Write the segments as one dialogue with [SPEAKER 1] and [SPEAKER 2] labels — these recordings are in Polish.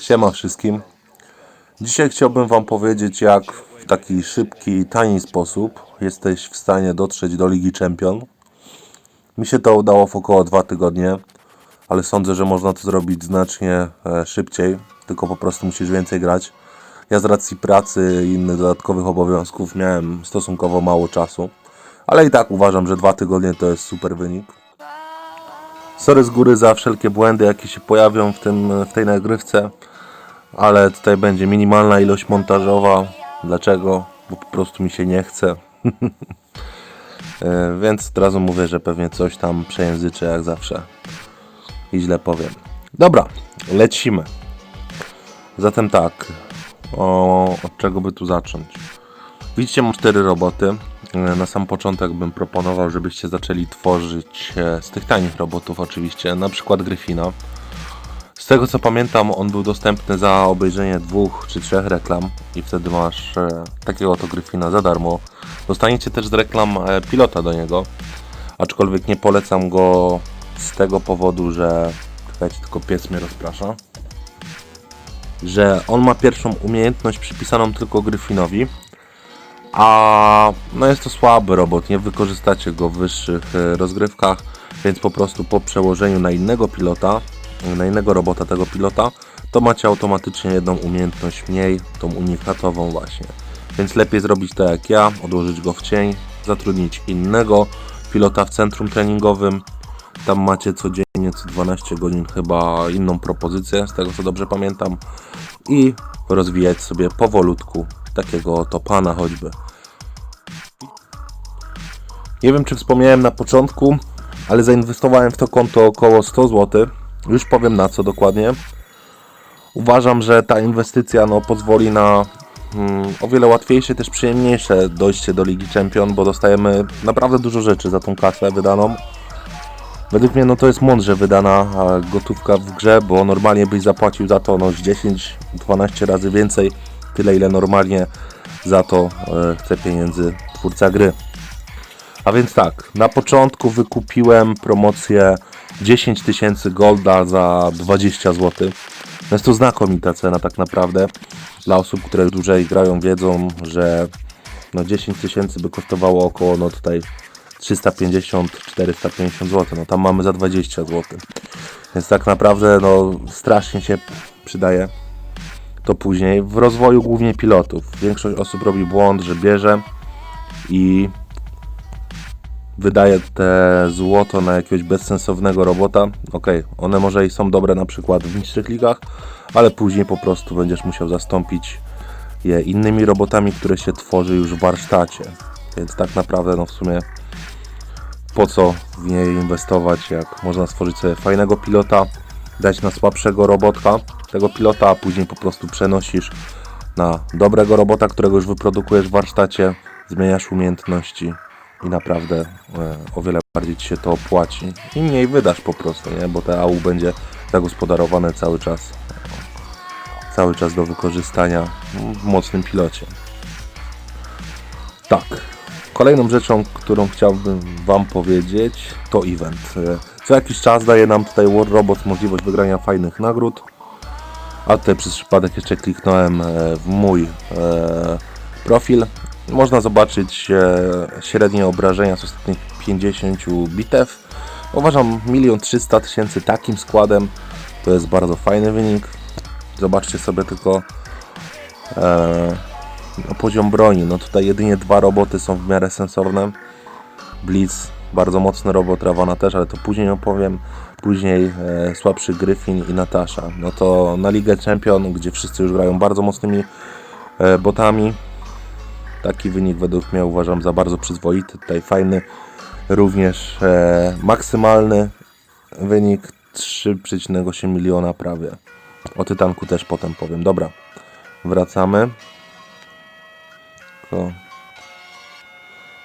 [SPEAKER 1] Siema wszystkim. Dzisiaj chciałbym Wam powiedzieć, jak w taki szybki i tani sposób jesteś w stanie dotrzeć do Ligi Champion. Mi się to udało w około 2 tygodnie, ale sądzę, że można to zrobić znacznie e, szybciej, tylko po prostu musisz więcej grać. Ja z racji pracy i innych dodatkowych obowiązków miałem stosunkowo mało czasu, ale i tak uważam, że 2 tygodnie to jest super wynik. Sorry z góry za wszelkie błędy, jakie się pojawią w, tym, w tej nagrywce, ale tutaj będzie minimalna ilość montażowa. Dlaczego? Bo po prostu mi się nie chce. E, Więc od razu mówię, że pewnie coś tam przejęzyczę jak zawsze i źle powiem. Dobra, lecimy. Zatem tak, o, od czego by tu zacząć? Widzicie, mam cztery roboty. E, Na sam początek bym proponował, żebyście zaczęli tworzyć e, z tych tanich robotów oczywiście, na przykład Gryfina. Z tego co pamiętam, on był dostępny za obejrzenie dwóch czy trzech reklam i wtedy masz e, takiego oto Gryfina za darmo. Dostaniecie też z reklam pilota do niego, aczkolwiek nie polecam go z tego powodu, że... Czekajcie, tylko pies mnie rozprasza. Że on ma pierwszą umiejętność przypisaną tylko Gryfinowi, a no jest to słaby robot, nie wykorzystacie go w wyższych e, rozgrywkach, więc po prostu po przełożeniu na innego pilota, na innego robota tego pilota, to macie automatycznie jedną umiejętność mniej, tą unikatową właśnie. Więc lepiej zrobić tak jak ja, odłożyć go w cień, zatrudnić innego pilota w centrum treningowym. Tam macie codziennie, co 12 godzin chyba inną propozycję, z tego co dobrze pamiętam. I rozwijać sobie powolutku takiego oto pana choćby. Nie wiem, czy wspomniałem na początku, ale zainwestowałem w to konto około 100 zł. Już powiem na co dokładnie. Uważam, że ta inwestycja no, pozwoli na mm, o wiele łatwiejsze, też przyjemniejsze dojście do Ligi Champion, bo dostajemy naprawdę dużo rzeczy za tą kasę wydaną. Według mnie no, to jest mądrze wydana gotówka w grze, bo normalnie byś zapłacił za to no, z 10-12 razy więcej, tyle ile normalnie za to e, chce pieniędzy twórca gry. A więc tak, na początku wykupiłem promocję 10 tysięcy golda za 20 zł. Jest to znakomita cena tak naprawdę. Dla osób, które dłużej grają wiedzą, że no 10 tysięcy by kosztowało około no tutaj 350-450 zł. No tam mamy za 20 zł. Więc tak naprawdę no strasznie się przydaje to później w rozwoju głównie pilotów. Większość osób robi błąd, że bierze i wydaje te złoto na jakiegoś bezsensownego robota. Ok, one może i są dobre na przykład w niższych ligach, ale później po prostu będziesz musiał zastąpić je innymi robotami, które się tworzy już w warsztacie. Więc tak naprawdę no w sumie po co w nie inwestować, jak można stworzyć sobie fajnego pilota, dać na słabszego robotka tego pilota, a później po prostu przenosisz na dobrego robota, którego już wyprodukujesz w warsztacie, zmieniasz umiejętności i naprawdę e, o wiele bardziej Ci się to opłaci i mniej wydasz po prostu, nie? bo te AU będzie zagospodarowane cały czas cały czas do wykorzystania w mocnym pilocie. Tak. Kolejną rzeczą, którą chciałbym Wam powiedzieć, to event. Co jakiś czas daje nam tutaj War Robots możliwość wygrania fajnych nagród. A tutaj przez przypadek jeszcze kliknąłem e, w mój e, profil. Można zobaczyć e, średnie obrażenia z ostatnich 50 bitew. Uważam 1 300 tysięcy takim składem to jest bardzo fajny wynik. Zobaczcie sobie tylko no, poziom broni. No tutaj jedynie dwa roboty są w miarę sensowne. Blitz, bardzo mocny robot, Ravana też, ale to później opowiem. Później e, słabszy Gryfin i Natasza. No to na Ligę Champion, gdzie wszyscy już grają bardzo mocnymi e, botami. Taki wynik według mnie uważam za bardzo przyzwoity. Tutaj fajny również e, maksymalny wynik 3,8 miliona prawie. O Tytanku też potem powiem. Dobra, wracamy.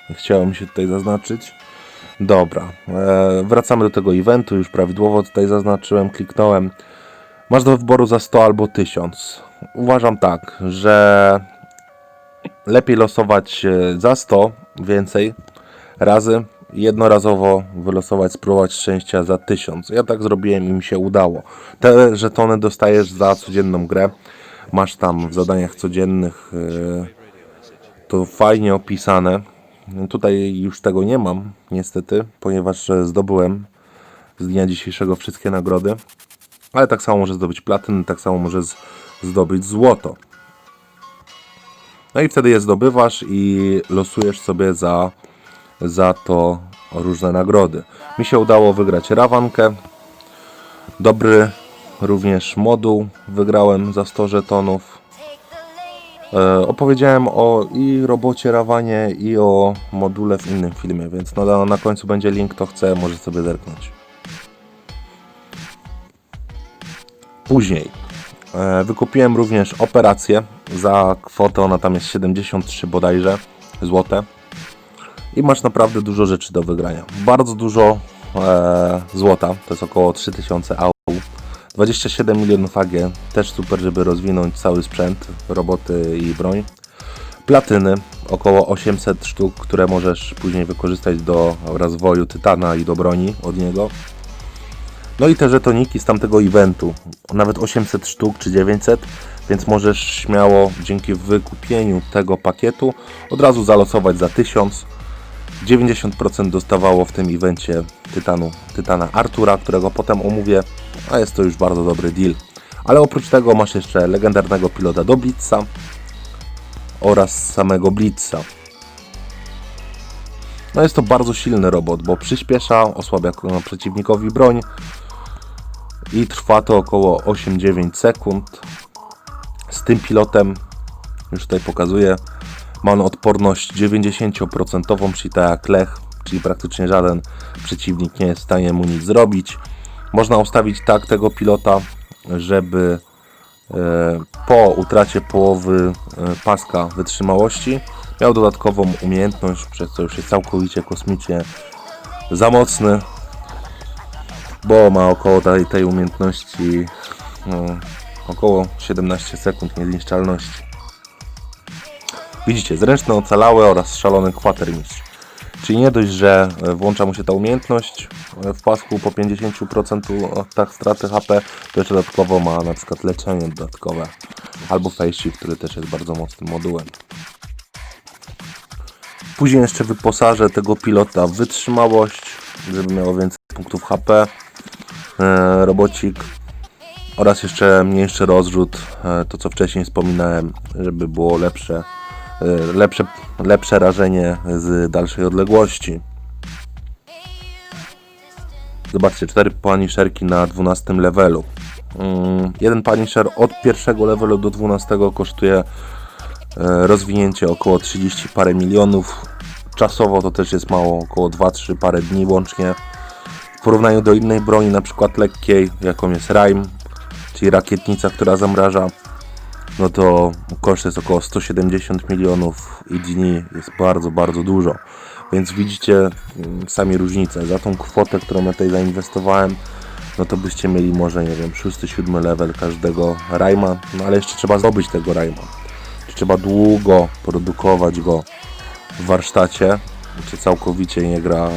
[SPEAKER 1] Nie chciało mi się tutaj zaznaczyć. Dobra, e, wracamy do tego eventu. Już prawidłowo tutaj zaznaczyłem, kliknąłem. Masz do wyboru za 100 albo 1000. Uważam tak, że lepiej losować e, za 100 więcej razy jednorazowo wylosować, spróbować szczęścia za 1000. Ja tak zrobiłem i mi się udało. Te żetony dostajesz za codzienną grę. Masz tam w zadaniach codziennych yy, to fajnie opisane. Tutaj już tego nie mam, niestety, ponieważ e, zdobyłem z dnia dzisiejszego wszystkie nagrody. Ale tak samo może zdobyć platynę, tak samo może zdobyć złoto. No i wtedy je zdobywasz i losujesz sobie za, za to różne nagrody. Mi się udało wygrać rawankę. Dobry również moduł wygrałem za 100 żetonów. E, opowiedziałem o i robocie Rawanie i o module w innym filmie, więc no, na końcu będzie link, kto chce, może sobie zerknąć. Później e, wykupiłem również operację za kwotę, ona tam jest 73 bodajże złote. I masz naprawdę dużo rzeczy do wygrania. Bardzo dużo e, złota, to jest około 3000 AU. 27 milionów AG, też super, żeby rozwinąć cały sprzęt, roboty i broń. Platyny, około 800 sztuk, które możesz później wykorzystać do rozwoju tytana i do broni od niego. No i te żetoniki z tamtego eventu, nawet 800 sztuk czy 900, więc możesz śmiało dzięki wykupieniu tego pakietu od razu zalosować za 1000. 90% dostawało w tym evencie tytanu, tytana Artura, którego potem omówię, a jest to już bardzo dobry deal. Ale oprócz tego masz jeszcze legendarnego pilota do Blitza oraz samego Blitza. No jest to bardzo silny robot, bo przyspiesza, osłabia przeciwnikowi broń i trwa to około 8-9 sekund. Z tym pilotem, już tutaj pokazuję, ma on odporność 90%, czyli tak jak Lech, czyli praktycznie żaden przeciwnik nie jest w stanie mu nic zrobić. Można ustawić tak tego pilota, żeby e, po utracie połowy e, paska wytrzymałości miał dodatkową umiejętność, przez co już jest całkowicie kosmicznie za mocny, bo ma około tej, tej umiejętności no, około 17 sekund niezniszczalności. Widzicie, zręczny ocalały oraz szalony kwatermistrz. Czyli nie dość, że e, włącza mu się ta umiejętność e, w pasku po 50% tak straty HP, to jeszcze dodatkowo ma na przykład leczenie dodatkowe. Albo face shift, który też jest bardzo mocnym modułem. Później jeszcze wyposażę tego pilota w wytrzymałość, żeby miało więcej punktów HP. E, robocik oraz jeszcze mniejszy rozrzut, to co wcześniej wspominałem, żeby było lepsze, lepsze, lepsze rażenie z dalszej odległości. Zobaczcie, cztery punisherki na 12 levelu. Mm, Jeden punisher od pierwszego levelu do 12 kosztuje e, rozwinięcie około 30 parę milionów. Czasowo to też jest mało, około 2-3 parę dni łącznie. W porównaniu do innej broni, na przykład lekkiej, jaką jest Rime, czyli rakietnica, która zamraża, no to koszt jest około 170 milionów i dni jest bardzo, bardzo dużo. Więc widzicie mm, sami różnicę. Za tą kwotę, którą ja tutaj zainwestowałem, no to byście mieli może, nie wiem, 6-7 level każdego Rajma, no ale jeszcze trzeba zdobyć tego Rajma. Trzeba długo produkować go w warsztacie, czy całkowicie nie gra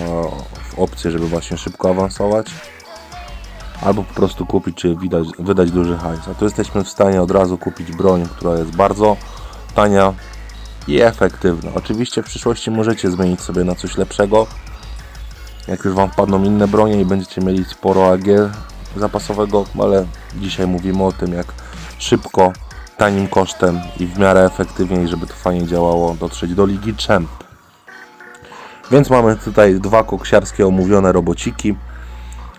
[SPEAKER 1] w opcję, żeby właśnie szybko awansować albo po prostu kupić, czy widać, wydać duży hajs. A tu jesteśmy w stanie od razu kupić broń, która jest bardzo tania i efektywna. Oczywiście w przyszłości możecie zmienić sobie na coś lepszego. Jak już Wam wpadną inne bronie i będziecie mieli sporo AG zapasowego, ale dzisiaj mówimy o tym, jak szybko, tanim kosztem i w miarę efektywnie, i żeby to fajnie działało, dotrzeć do Ligi Champ. Więc mamy tutaj dwa koksiarskie omówione robociki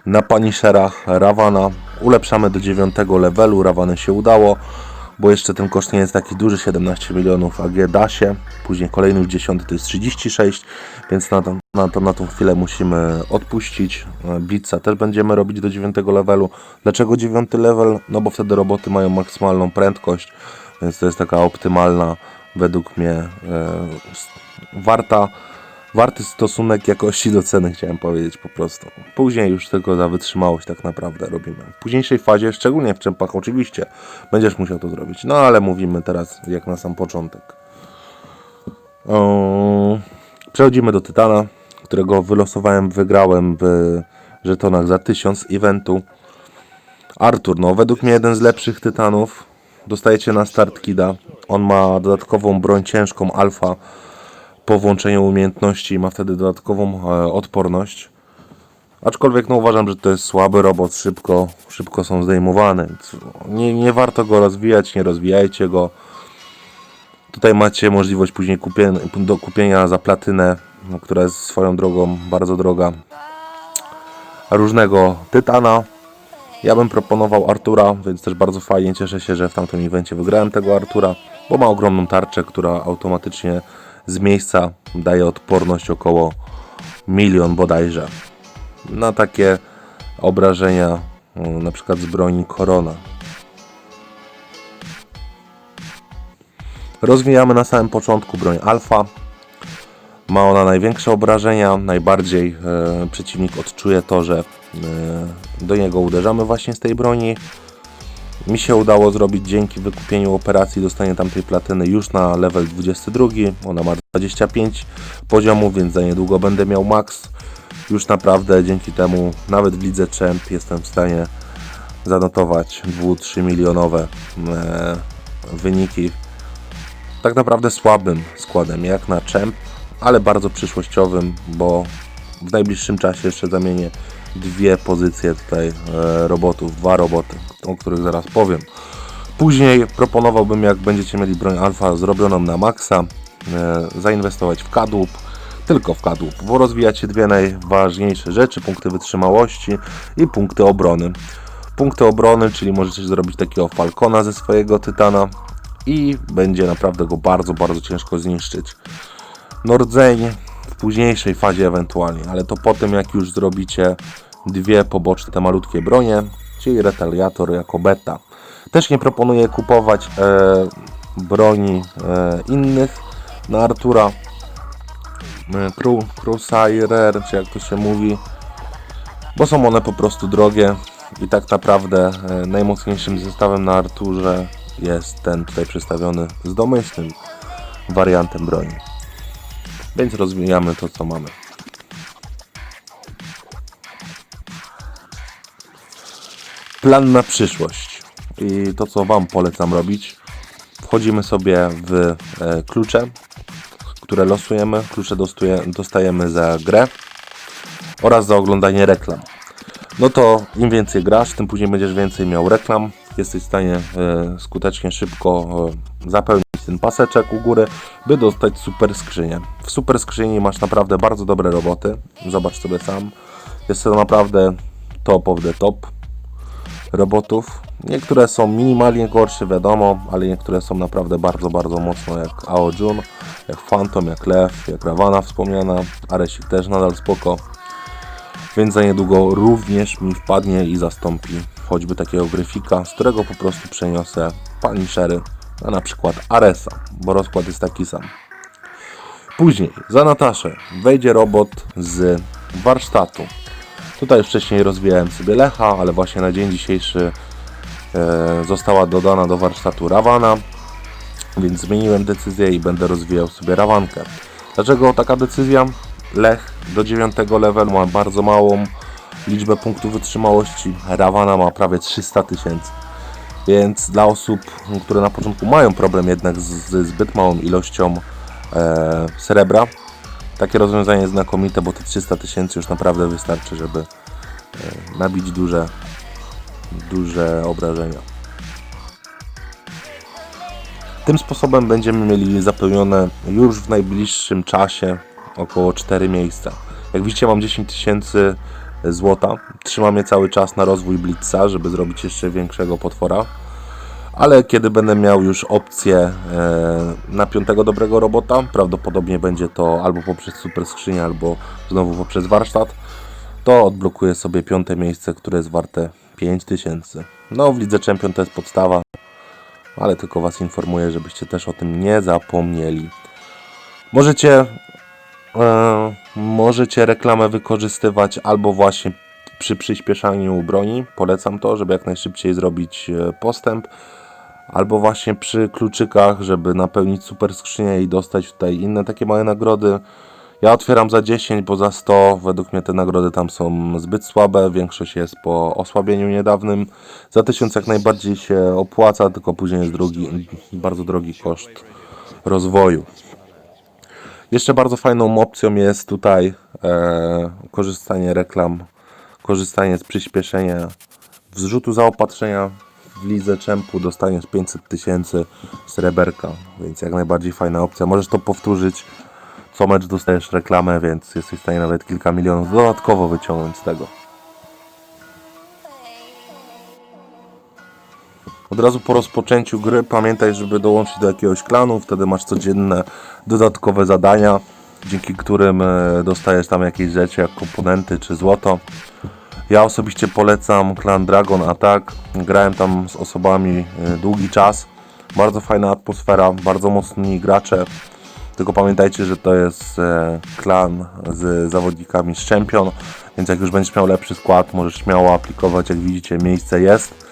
[SPEAKER 1] na Punisherach Ravana. Ulepszamy do 9 levelu, Ravany się udało, bo jeszcze ten koszt nie jest taki duży, 17 milionów AG da się. Później kolejny już 10 to jest 36, więc na, to, na, na tą chwilę musimy odpuścić. Blitza też będziemy robić do 9 levelu. Dlaczego 9 level? No bo wtedy roboty mają maksymalną prędkość, więc to jest taka optymalna według mnie e, warta warty stosunek jakości do ceny, chciałem powiedzieć po prostu. Później już tylko za wytrzymałość tak naprawdę robimy. W późniejszej fazie, szczególnie w czempach oczywiście, będziesz musiał to zrobić. No ale mówimy teraz jak na sam początek. O, Przechodzimy do Tytana. którego wylosowałem, wygrałem w żetonach za 1000 eventu. Artur, no według mnie jeden z lepszych tytanów. Dostajecie na start kida. On ma dodatkową broń ciężką alfa po włączeniu umiejętności ma wtedy dodatkową e, odporność. Aczkolwiek no uważam, że to jest słaby robot, szybko, szybko są zdejmowane. Nie, nie warto go rozwijać, nie rozwijajcie go. Tutaj macie możliwość później kupie, do kupienia za platynę, no, która jest swoją drogą bardzo droga. Różnego tytana. Ja bym proponował Artura, więc też bardzo fajnie cieszę się, że w tamtym evencie wygrałem tego Artura, bo ma ogromną tarczę, która automatycznie z miejsca daje odporność około milion bodajże na takie obrażenia, o, na przykład z broni Korona. Rozwijamy na samym początku broń Alfa. Ma ona największe obrażenia, najbardziej e, przeciwnik odczuje to, że e, do niego uderzamy właśnie z tej broni. Mi się udało zrobić dzięki wykupieniu operacji dostanie tamtej platyny już na level 22. Ona ma 25 poziomów, więc za niedługo będę miał max. Już naprawdę dzięki temu nawet w lidze Champ jestem w stanie zanotować 2-3 milionowe e, wyniki. Tak naprawdę słabym składem jak na Champ, ale bardzo przyszłościowym, bo w najbliższym czasie jeszcze zamienię dwie pozycje tutaj e, robotów, dwa roboty, o których zaraz powiem. Później proponowałbym, jak będziecie mieli broń alfa zrobioną na maksa, e, zainwestować w kadłub, tylko w kadłub, bo rozwijacie dwie najważniejsze rzeczy, punkty wytrzymałości i punkty obrony. Punkty obrony, czyli możecie zrobić takiego falcona ze swojego tytana i będzie naprawdę go bardzo, bardzo ciężko zniszczyć. Nordzeń w późniejszej fazie ewentualnie, ale to po tym jak już zrobicie dwie poboczne te malutkie bronie, czyli retaliator jako beta. Też nie proponuję kupować e, broni e, innych na Artura. E, Cru, Crusader, czy jak to się mówi, bo są one po prostu drogie i tak naprawdę e, najmocniejszym zestawem na Arturze jest ten tutaj przedstawiony z domyślnym wariantem broni. Więc rozwijamy to, co mamy. Plan na przyszłość. I to, co Wam polecam robić. Wchodzimy sobie w e, klucze, które losujemy. Klucze dostajemy za grę oraz za oglądanie reklam. No to im więcej grasz, tym później będziesz więcej miał reklam. Jesteś w stanie e, skutecznie, szybko e, zapełnić ten paseczek u góry, by dostać super skrzynię. W super skrzyni masz naprawdę bardzo dobre roboty. Zobacz sobie sam. Jest to naprawdę top of the top robotów. Niektóre są minimalnie gorsze, wiadomo, ale niektóre są naprawdę bardzo, bardzo mocno, jak Ao Jun, jak Phantom, jak Lew, jak Ravana wspomniana, Aresik też nadal spoko. Więc za niedługo również mi wpadnie i zastąpi choćby takiego gryfika, z którego po prostu przeniosę Punishery, a na przykład Aresa, bo rozkład jest taki sam. Później za Nataszę wejdzie robot z warsztatu. Tutaj wcześniej rozwijałem sobie Lecha, ale właśnie na dzień dzisiejszy e, została dodana do warsztatu Ravana, więc zmieniłem decyzję i będę rozwijał sobie Rawankę. Dlaczego taka decyzja? Lech do 9 levelu ma bardzo małą liczbę punktów wytrzymałości, Ravana ma prawie 300 tysięcy. Więc dla osób, które na początku mają problem jednak z, z zbyt małą ilością e, srebra, takie rozwiązanie jest znakomite, bo te 300 tysięcy już naprawdę wystarczy, żeby e, nabić duże, duże obrażenia. Tym sposobem będziemy mieli zapełnione już w najbliższym czasie około 4 miejsca. Jak widzicie mam 10 tysięcy złota. Trzyma mnie cały czas na rozwój Blitza, żeby zrobić jeszcze większego potwora. Ale kiedy będę miał już opcję e, na piątego dobrego robota, prawdopodobnie będzie to albo poprzez super skrzynię, albo znowu poprzez warsztat, to odblokuję sobie piąte miejsce, które jest warte 5000. No w Lidze Champion to jest podstawa, ale tylko Was informuję, żebyście też o tym nie zapomnieli. Możecie e, możecie reklamę wykorzystywać albo właśnie przy przyspieszaniu broni, polecam to, żeby jak najszybciej zrobić e, postęp, albo właśnie przy kluczykach, żeby napełnić super skrzynię i dostać tutaj inne takie małe nagrody. Ja otwieram za 10, bo za 100 według mnie te nagrody tam są zbyt słabe. Większość jest po osłabieniu niedawnym. Za 1000 jak najbardziej się opłaca, tylko później jest drugi, bardzo drogi koszt rozwoju. Jeszcze bardzo fajną opcją jest tutaj e, korzystanie reklam, korzystanie z przyspieszenia wzrzutu zaopatrzenia w lidze czempu dostaniesz 500 tysięcy sreberka, więc jak najbardziej fajna opcja. Możesz to powtórzyć, co mecz dostajesz reklamę, więc jesteś w stanie nawet kilka milionów dodatkowo wyciągnąć z tego. Od razu po rozpoczęciu gry pamiętaj, żeby dołączyć do jakiegoś klanu, wtedy masz codzienne dodatkowe zadania, dzięki którym e, dostajesz tam jakieś rzeczy jak komponenty czy złoto. Ja osobiście polecam klan Dragon Attack. Grałem tam z osobami e, długi czas. Bardzo fajna atmosfera, bardzo mocni gracze. Tylko pamiętajcie, że to jest e, klan z zawodnikami z Champion, więc jak już będziesz miał lepszy skład, możesz śmiało aplikować. Jak widzicie, miejsce jest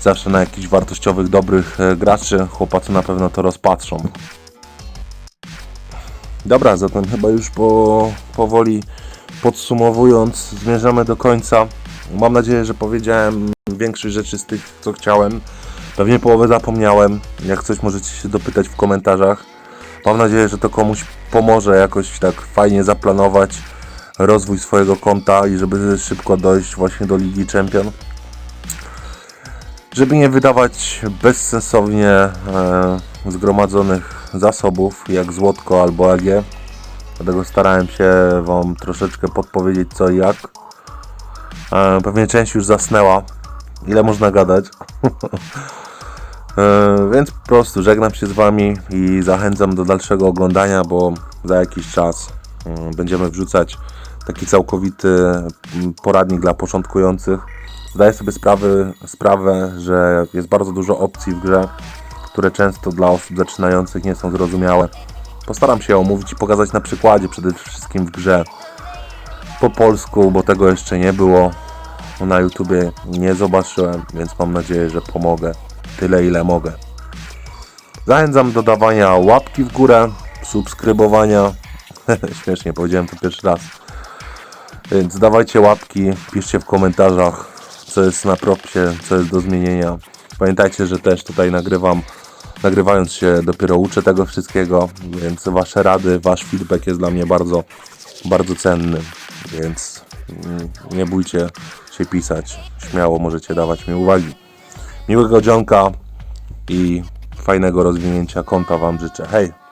[SPEAKER 1] zawsze na jakichś wartościowych, dobrych e, graczy. Chłopacy na pewno to rozpatrzą. Dobra, zatem chyba już po, powoli podsumowując, zmierzamy do końca. Mam nadzieję, że powiedziałem większość rzeczy z tych, co chciałem. Pewnie połowę zapomniałem. Jak coś możecie się dopytać w komentarzach. Mam nadzieję, że to komuś pomoże jakoś tak fajnie zaplanować rozwój swojego konta i żeby szybko dojść właśnie do Ligi Champion żeby nie wydawać bezsensownie e, zgromadzonych zasobów jak złotko albo AG. Dlatego starałem się Wam troszeczkę podpowiedzieć co i jak. E, pewnie część już zasnęła. Ile można gadać? e, więc po prostu żegnam się z Wami i zachęcam do dalszego oglądania, bo za jakiś czas mm, będziemy wrzucać taki całkowity mm, poradnik dla początkujących zdaję sobie sprawy, sprawę, że jest bardzo dużo opcji w grze, które często dla osób zaczynających nie są zrozumiałe. Postaram się omówić i pokazać na przykładzie przede wszystkim w grze po polsku, bo tego jeszcze nie było. Na YouTubie nie zobaczyłem, więc mam nadzieję, że pomogę tyle ile mogę. Zachęcam do dawania łapki w górę, subskrybowania. Śmiesznie powiedziałem to pierwszy raz. Więc dawajcie łapki, piszcie w komentarzach, co jest na propsie, co jest do zmienienia. Pamiętajcie, że też tutaj nagrywam, nagrywając się dopiero uczę tego wszystkiego, więc wasze rady, wasz feedback jest dla mnie bardzo, bardzo cenny, więc mm, nie bójcie się pisać, śmiało możecie dawać mi uwagi. Miłego dzionka i fajnego rozwinięcia konta Wam życzę. Hej!